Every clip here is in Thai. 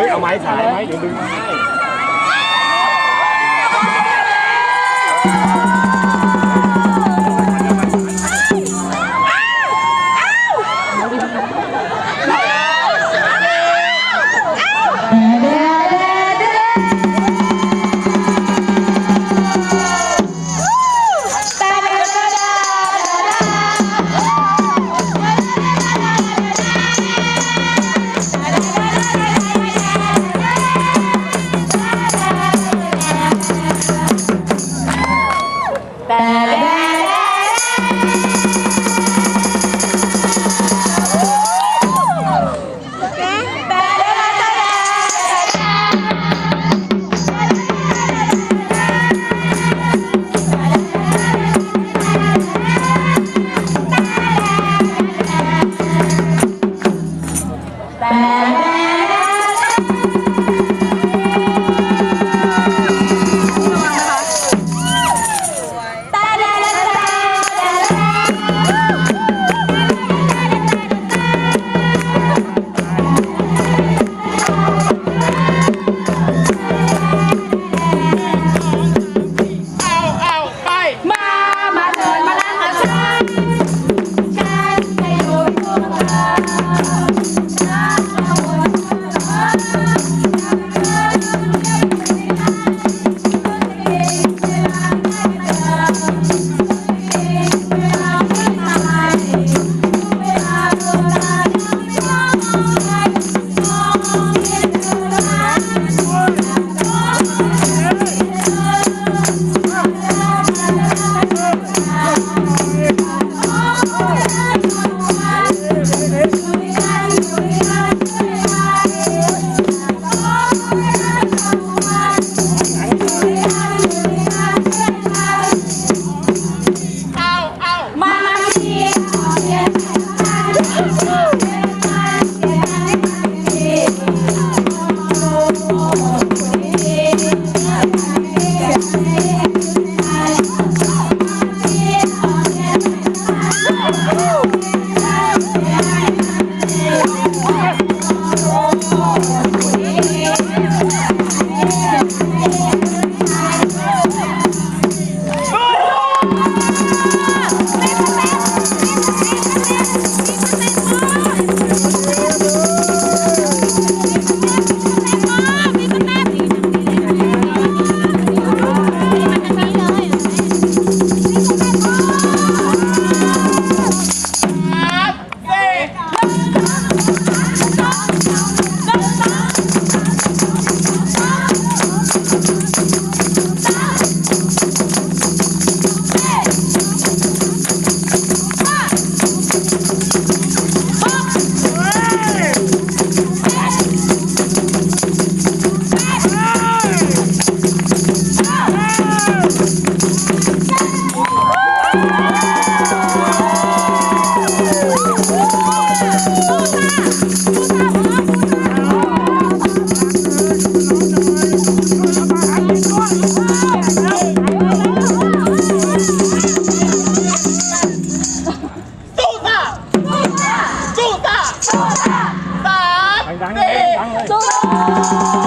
ฮ้ยเอาไม้ขายไหมเดี๋ยวดึงให้ ba ba สู้ซ่าสู้ซ่าสู้ซ่าสามสี่สู้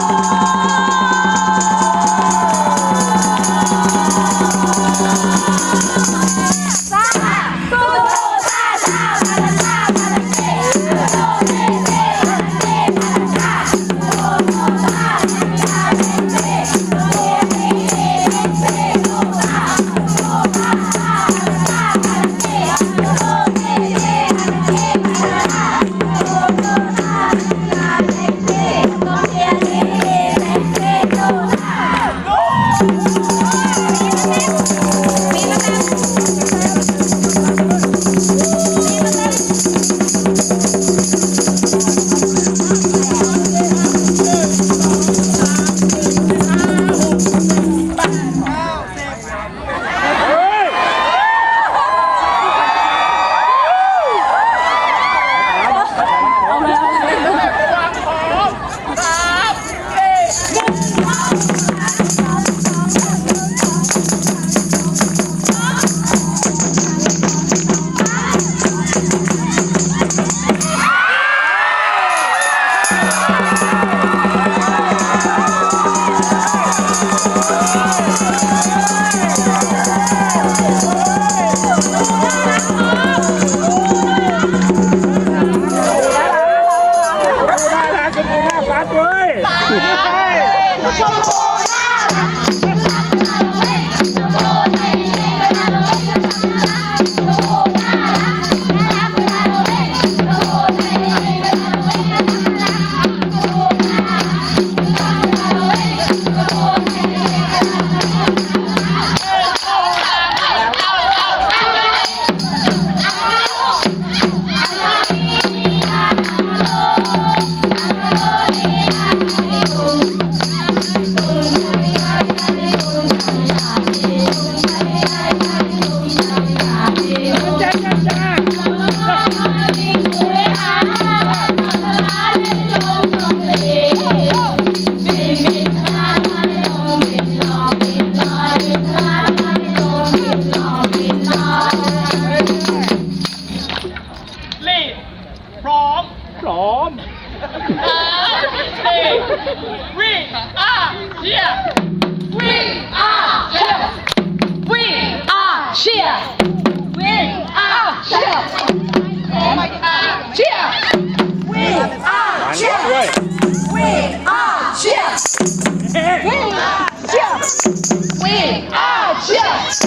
We are cheer.